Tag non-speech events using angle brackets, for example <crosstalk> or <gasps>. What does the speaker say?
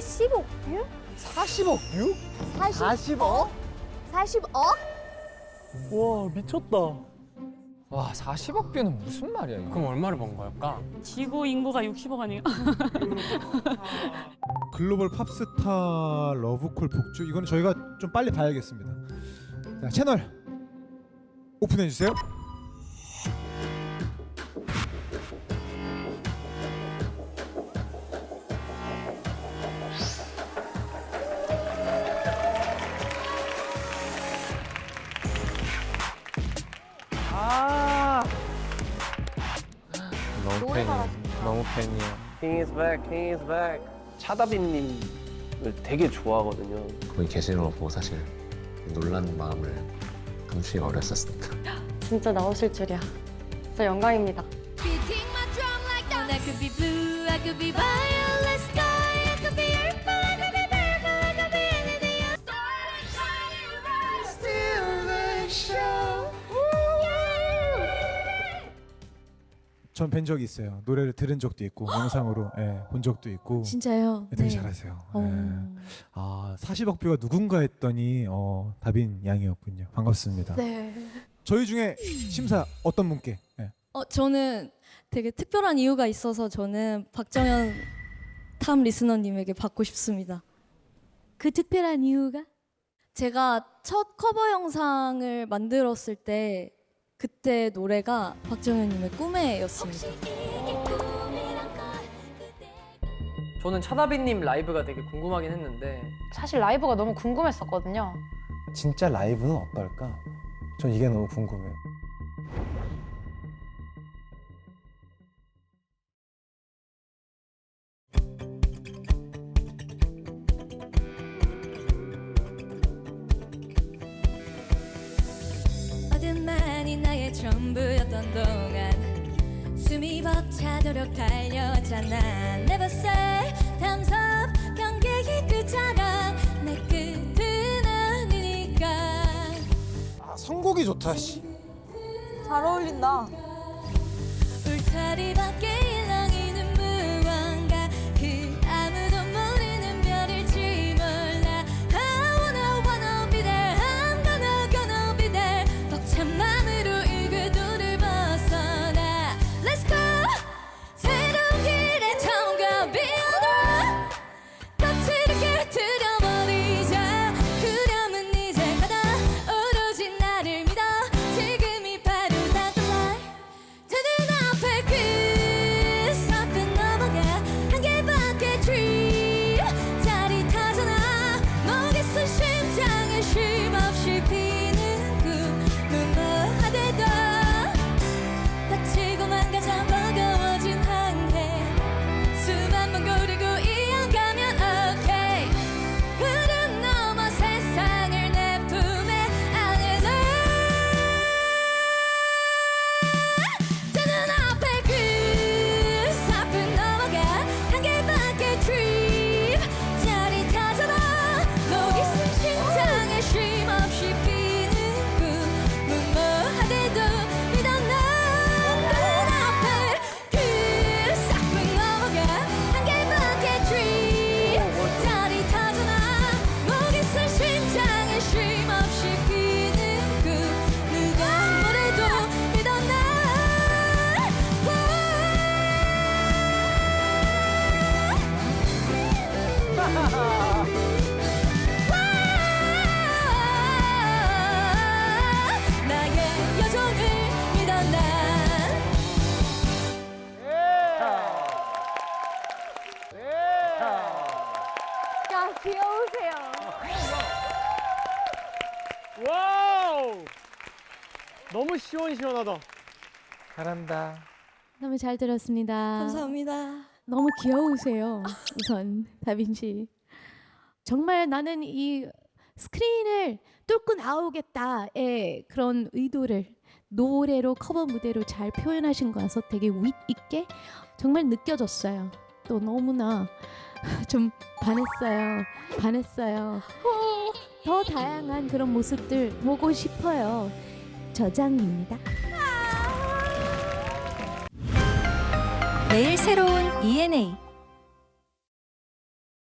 40억 뷰? 40억 뷰? 40억? 40억? 와 미쳤다. 와 40억 뷰는 무슨 말이야 이거? 그럼 얼마를 번 걸까? 지구 인구가 60억 아니에요? <laughs> 글로벌 팝스타 러브콜 복주 이거는 저희가 좀 빨리 봐야겠습니다. 자 채널 오픈해 주세요. 아. 너무 노래 팬이야. 너무 팬이야. King is back, King is back. 차다빈님을 되게 좋아하거든요. 거기 계시는 거 보고 사실 놀란 마음을 감추기 어렸었습니다. <gasps> 진짜 나오실 줄이야. 진짜 영광입니다. Beating my drum like that. I could be blue, I could be violet 전 뵌 적이 있어요. 노래를 들은 적도 있고 영상으로 예, 본 적도 있고 진짜요? 네, 되게 잘하세요. 어. 예. 아 40억 뷰가 누군가 했더니 어, 다빈 양이었군요. 반갑습니다. 네. 저희 중에 심사 어떤 분께? 예. 어, 저는 되게 특별한 이유가 있어서 저는 박정현 탐 리스너님에게 받고 싶습니다. 그 특별한 이유가? 제가 첫 커버 영상을 만들었을 때 그때 노래가 박정현님의 꿈에였습니다. 저는 차다빈님 라이브가 되게 궁금하긴 했는데 사실 라이브가 너무 궁금했었거든요. 진짜 라이브는 어떨까? 전 이게 너무 궁금해요. 전부였던 동안 숨이 벅차도록 달려왔잖아 Never say thumbs up 경계의 끝자락 내 끝은 아니니까 아 선곡이 좋다. 씨. 잘 어울린다. 울타리 밖에 귀여우세요. 와우 너무 시원시원하다. 잘한다. 너무 잘 들었습니다. 감사합니다. 너무 귀여우세요. 우선 다빈 씨. 정말 나는 이 스크린을 뚫고 나오겠다의 그런 의도를 노래로 커버 무대로 잘 표현하신 것 같아서 되게 윗 있게 정말 느껴졌어요. 또 너무나 <laughs> 좀 반했어요. 반했어요. 더 다양한 그런 모습들 보고 싶어요. 저장입니다. 매일 새로운 ENA